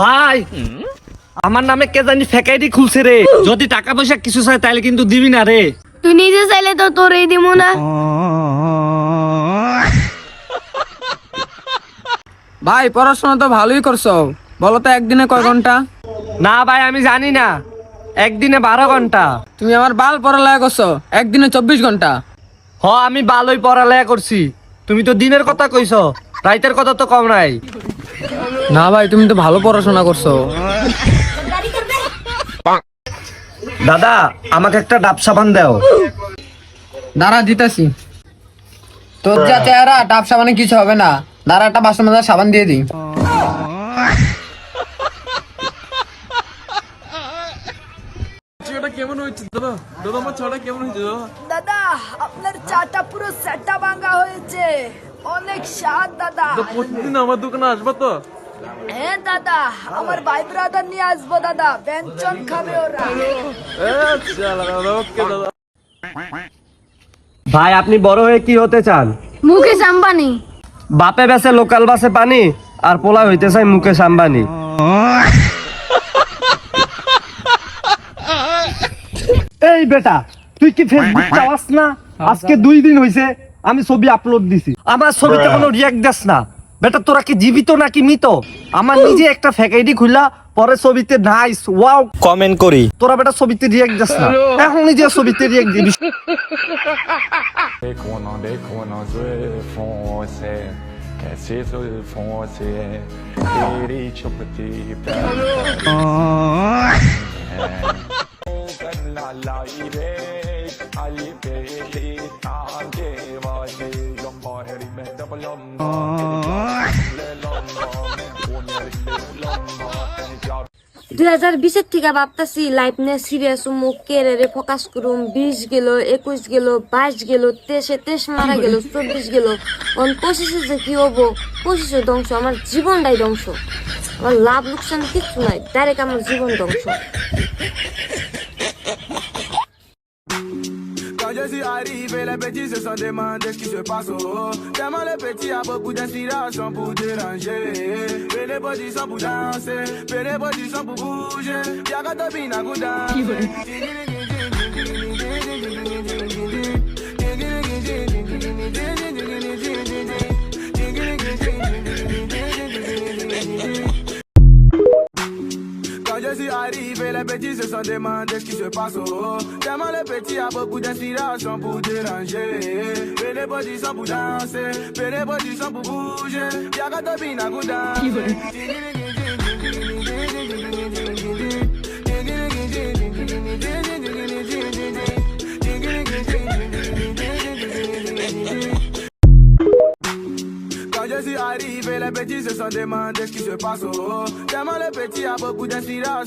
ভাই আমার নামে কে জানি ফ্যাকাইটি খুলছে রে। যদি টাকা পয়সা কিছু চাই তাহলে কিন্তু দিবি না রে। তুই নিজে চাইলে তো তোর এই দিব না। ভাই পড়াশোনা তো ভালোই করছ। বলো তো একদিনে কয় ঘণ্টা? না ভাই আমি জানি না। একদিনে বারো ঘণ্টা। তুমি আমার বাল পড়ালেখা করছ। একদিনে চব্বিশ ঘণ্টা। হ আমি ভালোই পড়ালেখা করছি। তুমি তো দিনের কথা কইছো। রাইতের কথা তো কম নাই। না ভাই তুমি তো ভালো পড়াশোনা করছ। দাদা আমাকে একটা ডাব সাবান দাও। দাঁড়া দিতেছি। তোর যা চেহারা টাপ সাবানে কিছু হবে না। দাঁড়া একটা বাসন মাজার সাবান দিয়ে দিই। দাদা? আপনার চাটা পুরো সেটা ভাঙা হয়েছে। অনেক স্বাদ দাদা প্রতিদিন আমার দোকানে আসবা তো? হ্যাঁ দাদা আমার ভাই ব্রাদার নিয়ে আসব দাদা। ব্যঞ্জন খাবে ওরা। ভাই আপনি বড় হয়ে কি হতে চান? মুকেশ আম্বানি। বাপে বেসে লোকাল বাসে পানি আর পোলা হইতে চাই মুকেশ আম্বানি। এই বেটা তুই কি ফেসবুক চালাস না? আজকে দুই দিন হইছে আমি ছবি আপলোড দিছি। আমার ছবিতে কোনো রিয়াক্ট দেস না। বেটা তোরা কি জীবিত নাকি মৃত আমার নিজে একটা ফ্যাকাইডি খুললা পরে ছবিতে নাইস ওয়াও কমেন্ট করি তোরা বেটা ছবিতে রিয়াক্ট দেস না এখন নিজে ছবিতে রিয়াক্ট দিবি Dès দুই হাজার বিশের থেকে ভাবতাছি লাইফ নিয়ে সিরিয়াস মুখ কেরিয়ারে ফোকাস করুম। বিশ গেল, একুশ গেল, বাইশ গেল, তেইশে, তেইশ মারা গেল, চব্বিশ গেল। অন পঁচিশে যে কি হব? পঁচিশে ধ্বংস, আমার জীবনটাই ধ্বংস। আমার লাভ, লোকসান কিচ্ছু নাই ডাইরেক্ট আমার জীবন ধ্বংস। Je suis arrivé, les petits se sont demandé ce qui se passe au haut. Tellement les petits a beaucoup d'inspiration pour déranger. Fais les bodies sont pour danser, fais les bodies sont pour bouger. Y'a qu'à te bina pour je suis arrivé, les petits se sont demandé ce qui se passe au haut. Tellement les petits a beaucoup d'inspiration pour déranger. Fais les bodies sont pour danser, fais les bodies sont pour bouger. Y'a qu'à te bina suis arrivé, les petits se sont demandé ce qui se passe au haut. Tellement les petits a beaucoup d'inspiration.